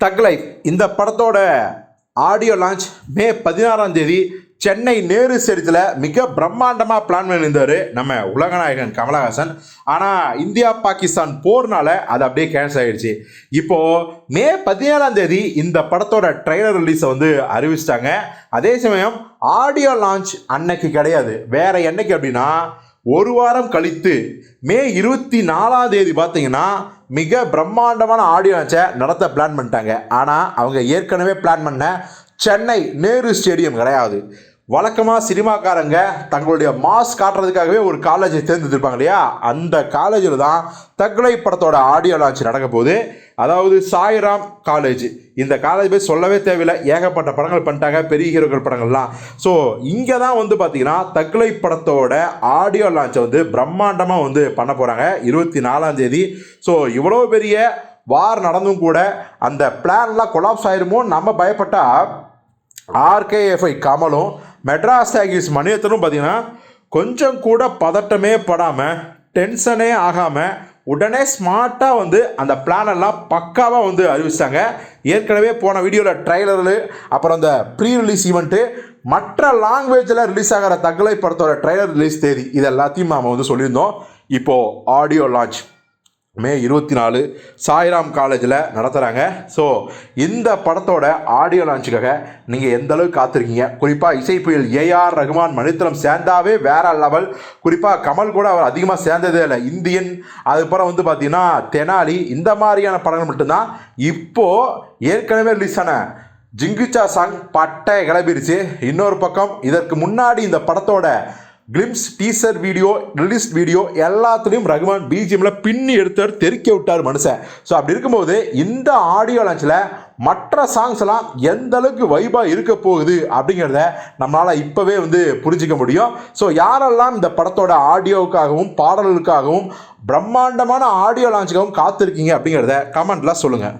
தக் லைஃப் இந்த படத்தோட ஆடியோ லான்ச் மே பதினாறாம் தேதி. சென்னை நேரு சரித்தில் மிக பிரம்மாண்டமாக பிளான் பண்ணியிருந்தார் நம்ம உலகநாயகன் கமலஹாசன். ஆனால் இந்தியா பாகிஸ்தான் போர்னால அது அப்படியே கேன்சல் ஆகிடுச்சு இப்போது மே பதினேழாம் தேதி இந்த படத்தோட ட்ரெய்லர் ரிலீஸை வந்து அறிவிச்சிட்டாங்க. அதே சமயம் ஆடியோ லான்ச் அன்னைக்கு கிடையாது. வேறு என்னைக்கு அப்படின்னா ஒரு வாரம் கழித்து மே இருபத்தி நாலாம் தேதி பார்த்தீங்கன்னா மிக பிரம்மாண்டமான ஆடியோ லான்ச்சை நடத்த பிளான் பண்ணிட்டாங்க. ஆனால் அவங்க ஏற்கனவே பிளான் பண்ண சென்னை நேரு ஸ்டேடியம் கிடையாது. வழக்கமாக சினிமாக்காரங்க தங்களுடைய மாஸ் காட்டுறதுக்காகவே ஒரு காலேஜை தேர்ந்தெடுத்திருப்பாங்க இல்லையா? அந்த காலேஜில் தான் தக்லை படத்தோட ஆடியோ லான்ச் நடக்க போகுது. அதாவது சாய்ராம் காலேஜ் இந்த காலேஜ் போய் சொல்லவே தேவையில்லை. ஏகப்பட்ட படங்கள் பண்ணிட்டாங்க. பெரிய ஹீரோக்கள் படங்கள்லாம். ஸோ இங்கே தான் வந்து பார்த்தீங்கன்னா தக்லை படத்தோட ஆடியோ லான்ச்சை வந்து பிரம்மாண்டமாக வந்து பண்ண போகிறாங்க இருபத்தி நாலாம் தேதி. ஸோ இவ்வளோ பெரிய வார் நடந்தும் கூட அந்த பிளான்லாம் கொலாப்ஸ் ஆயிருமோ நம்ம பயப்பட்டால் ஆர்கேஎஃப்ஐ கமலும் மெட்ராஸ் டாகிஸ் மணியத்தனும் பார்த்தீங்கன்னா கொஞ்சம் கூட பதட்டமே படாமல் டென்ஷனே ஆகாமல் உடனே ஸ்மார்ட்டாக வந்து அந்த பிளானெல்லாம் பக்காவாக வந்து அறிவிச்சிட்டாங்க ஏற்கனவே போன வீடியோவில் ட்ரைலரு அப்புறம் அந்த ப்ரீ ரிலீஸ் ஈவெண்ட்டு மற்ற லாங்குவேஜில் ரிலீஸ் ஆகிற தகலை படத்தோட ட்ரைலர் ரிலீஸ் தேதி இது எல்லாத்தையும் நாம் வந்து சொல்லியிருந்தோம். இப்போது ஆடியோ லான்ச் மே இருபத்தி நாலு சாய்ராம் காலேஜில் நடத்துகிறாங்க ஸோ இந்த படத்தோட ஆடியோ லான்ச்சுக்காக நீங்கள் எந்த அளவுக்கு காத்திருக்கீங்க? குறிப்பாக இசை புயல் ஏஆர் ரகுமான் மணித்திரம் சேர்ந்தாவே வேற லெவல் குறிப்பாக கமல் கூட அவர் அதிகமாக சேர்ந்ததே இல்லை. இந்தியன். அதுக்கப்புறம் வந்து பார்த்தீங்கன்னா தெனாலி. இந்த மாதிரியான படங்கள் மட்டும்தான். இப்போது ஏற்கனவே ரிலீஸ் ஆன ஜிங்கிச்சா சாங் பட்டை கிளம்பிருச்சு. இன்னொரு பக்கம் இதற்கு முன்னாடி இந்த படத்தோட glimpse teaser video release video எல்லாத்துலேயும் ரகுமான் பிஜிஎம்ல பின்னி எடுத்தார் தெறிக்க விட்டார் மனுஷன். ஸோ அப்படி இருக்கும்போது இந்த ஆடியோ லான்ச்சில் மற்ற சாங்ஸ் எல்லாம் எந்த அளவுக்கு வைபாக இருக்க போகுது அப்படிங்கிறத நம்மளால் இப்போவே வந்து புரிஞ்சிக்க முடியும். ஸோ யாரெல்லாம் இந்த படத்தோட ஆடியோவுக்காகவும் பாடல்களுக்காகவும் பிரம்மாண்டமான ஆடியோ லான்ச்சுக்காகவும் காத்திருக்கீங்க அப்படிங்கிறத கமெண்ட்ல சொல்லுங்கள்